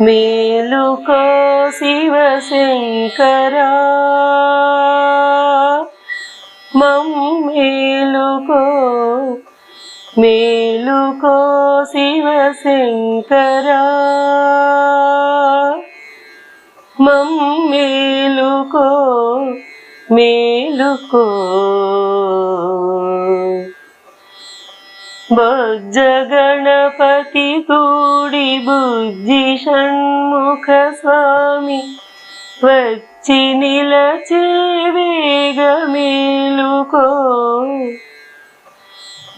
మేలుకో శివశంకరా మమ్మేలుకో మేలుకో శివశంకరా మమ్మేలుకో మేలుకో భజ గణపతి కూడి బుజ్జి షణ్ముఖ స్వామి వచ్చి నిలచే వేగ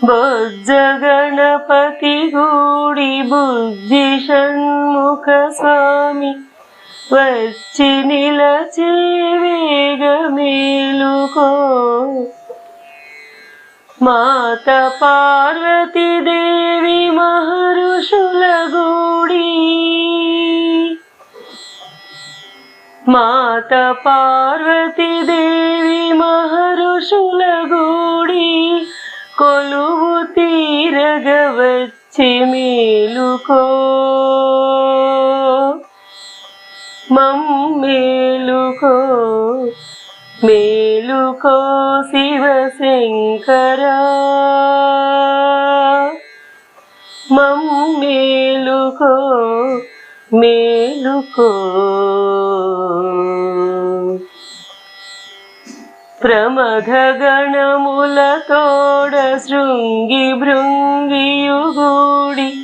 బొజ్జ గణపతి గూడి బుద్ధి షణ్ముఖ స్వామి వచ్చి నిలచే వేగమేలుకో మాత పార్వతీదేవి మాత పార్వతీదేవి మహర్షుల గూడి కొలువు తీరగ వచ్చి మేలుకో మమ్మేలుకో మేలుకో శివశంకరా మమ్మేలుకో మేలుకో ప్రమథ తోడ శృంగి భృంగియుగూడి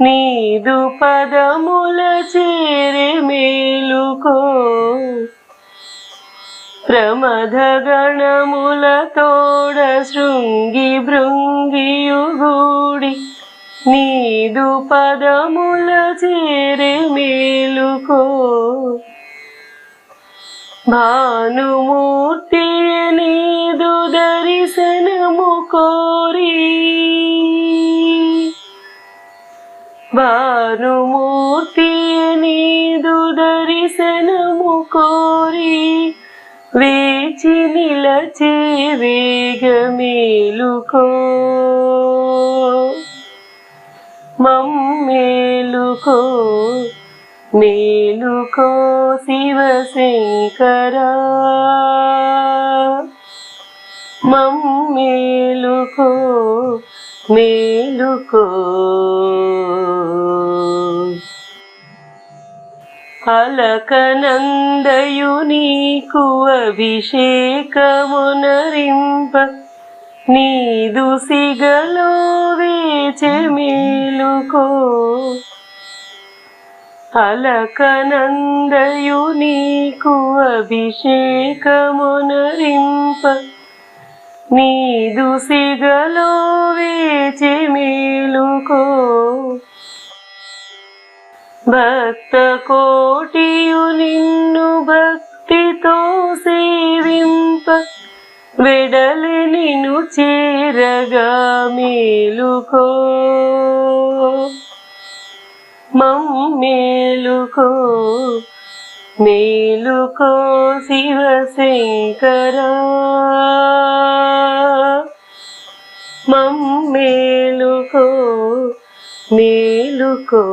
నీదు పదముల చేరే మేలుకో. ప్రమథ తోడ శృంగి భృంగియుగూడి నీదు పదముల చేరే మేలుకో. భా భానుమూర్తి నీదు దర్శనము కోరి. భానుమూర్తి నీదు దర్శనము కోరి. వేచి నిలచే వేగ మేలుకో. మమ్మేలుకో. మేలుకో శివశంకరా మమ్మేలుకో మేలుకో అలకనందయు నీకు అభిషేకమునరింప నీదు సిగలో వేచె మేలుకో అలకనందయు నీకు అభిషేకమునరింప నీదు సిగలో వేచె మేలుకో. భక్త కోటియు నిన్ను భక్తితో సేవింప. వెడలి నిన్ను చేరగా మేలుకో. మమ్మేలుకో మేలుకో శివశంకరా మమ్మేలుకో మేలుకో.